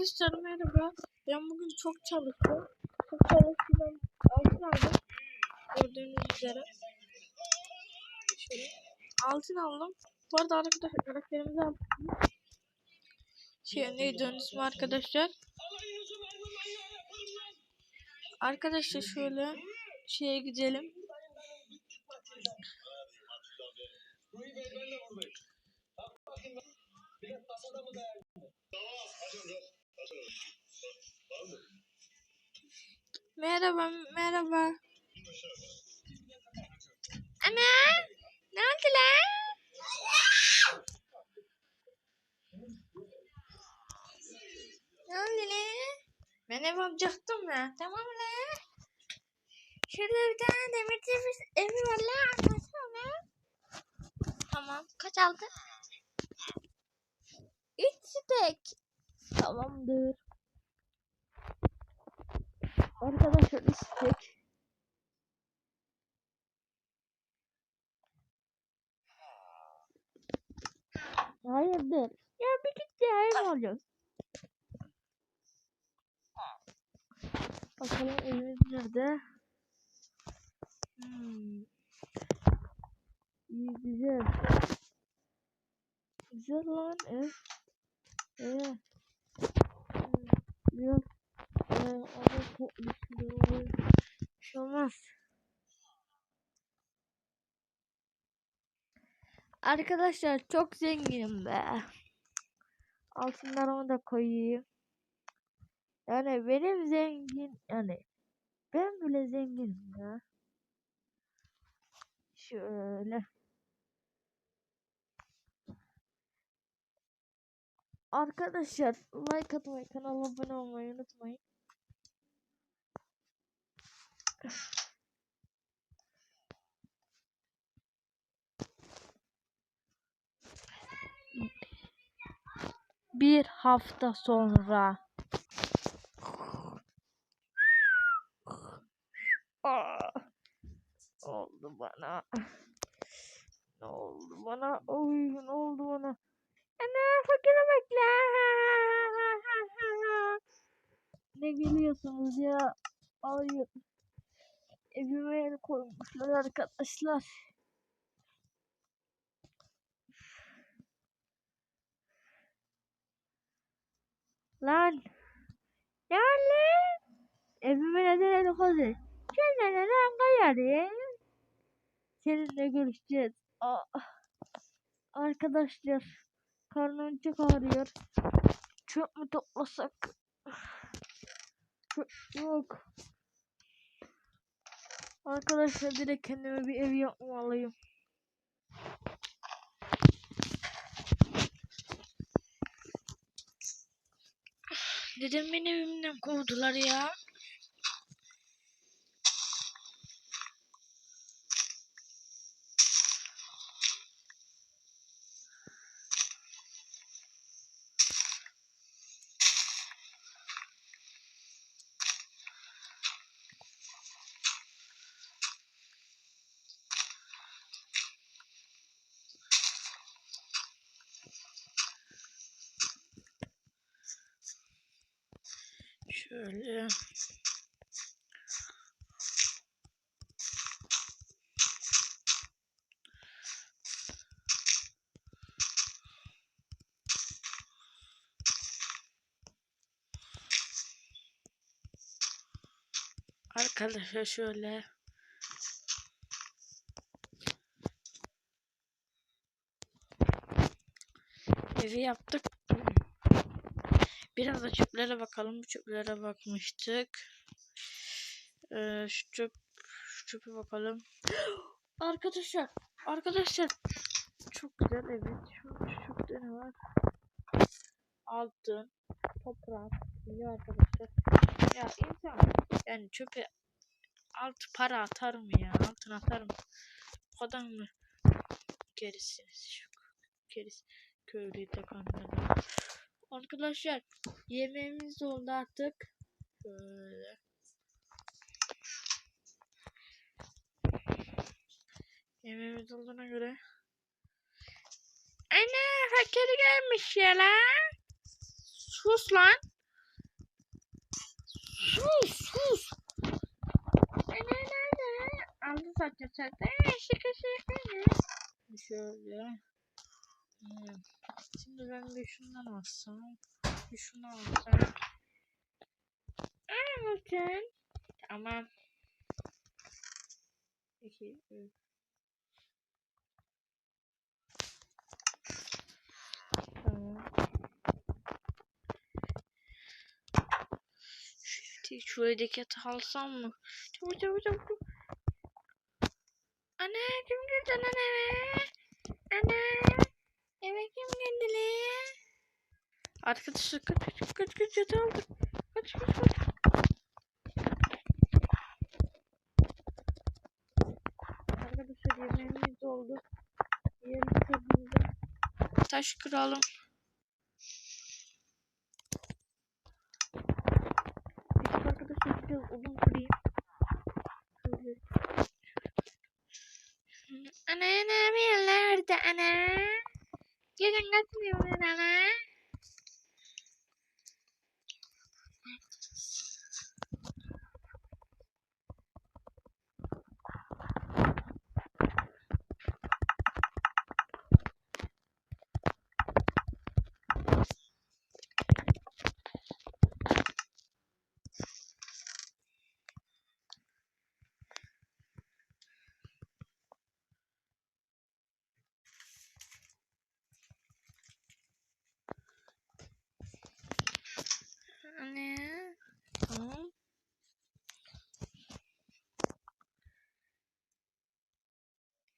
Arkadaşlar merhaba. Ben bugün çok çalıştım. Çok çalıştım. Altın aldım. Gördüğünüz üzere. Şöyle. Altın aldım. Bu arada arkadaşlar karakterimizi aldım. Şey neydi onun ismi arkadaşlar? Arkadaşlar şöyle şeye gidelim. Merhaba, merhaba. Ana, ne oldu lan? Ne oldu lan? Ben ev alacaktım ya. Tamam lan. Şurada bir tane demir tepsi evi var lan. Anlatsana lan. Tamam. Kaç aldın? Üç stek. Tamamdır. Arkadaşlar istek. Hayırdır? Ya bir git ev alacağız. Bakalım evimiz nerede? Hmm. İyi güzel. Güzel lan ev. Evet. Hmm, Biraz ee, ama çok güçlü olur. Bir şey olmaz. Arkadaşlar çok zenginim be. Altınlarımı da koyayım. Yani benim zengin yani ben bile zenginim ya. Şöyle. Arkadaşlar like atmayı, kanala abone olmayı unutmayın. Bir hafta sonra. Aa, oldu bana. Ne oldu bana? Oy ne oldu bana? Ana fakire bekle. Ne gülüyorsunuz ya? Hayır. Evime el koymuşlar arkadaşlar. Lan. Var lan? Evime neden el koydun? Sen neden kayarım? Seninle görüşeceğiz. Aa. Arkadaşlar. Karnım çok ağrıyor. Çöp mü toplasak? Çöp yok. Arkadaşlar direkt kendime bir ev yapmalıyım. Neden beni evimden kovdular ya? Şöyle. Arkadaşlar şöyle. Evi yaptık. Biraz da çöplere bakalım. Bu çöplere bakmıştık. Ee, şu çöp şu çöpe bakalım. Arkadaşlar, arkadaşlar çok güzel evet. Şu, çöpte ne var? Altın, toprak, iyi arkadaşlar. Ya insan yani çöpe altı para atar mı ya? Altın atar mı? Bu kadar mı? Gerisiniz gerisi köylüyü takanlar. Arkadaşlar yemeğimiz oldu artık. Böyle. Yemeğimiz olduğuna göre. Ana fakir gelmiş ya lan. Sus lan. Sus sus. Ana ana. Aldı zaten zaten. Şaka şaka. Şöyle. Hmm. Şimdi ben bir şundan alsam. Bir şunu alsam. Aa bakın. Tamam. İki, üç. Tamam. Şu evdeki yatağı alsam mı? Çabuk çabuk çabuk. Ana kim girdi lan eve? Girdi lan? Arkadaşlar kaç kaç kaç kaç yatağı aldım. Kaç kaç kaç. Arkadaşlar yemeğimiz oldu. Yiyelim kırdığımızda. Taş kıralım. Arkadaşlar biraz odun kırayım. Şöyle. Ana ana bir yerlerde ana. 깨장 같은 데 오늘 나가.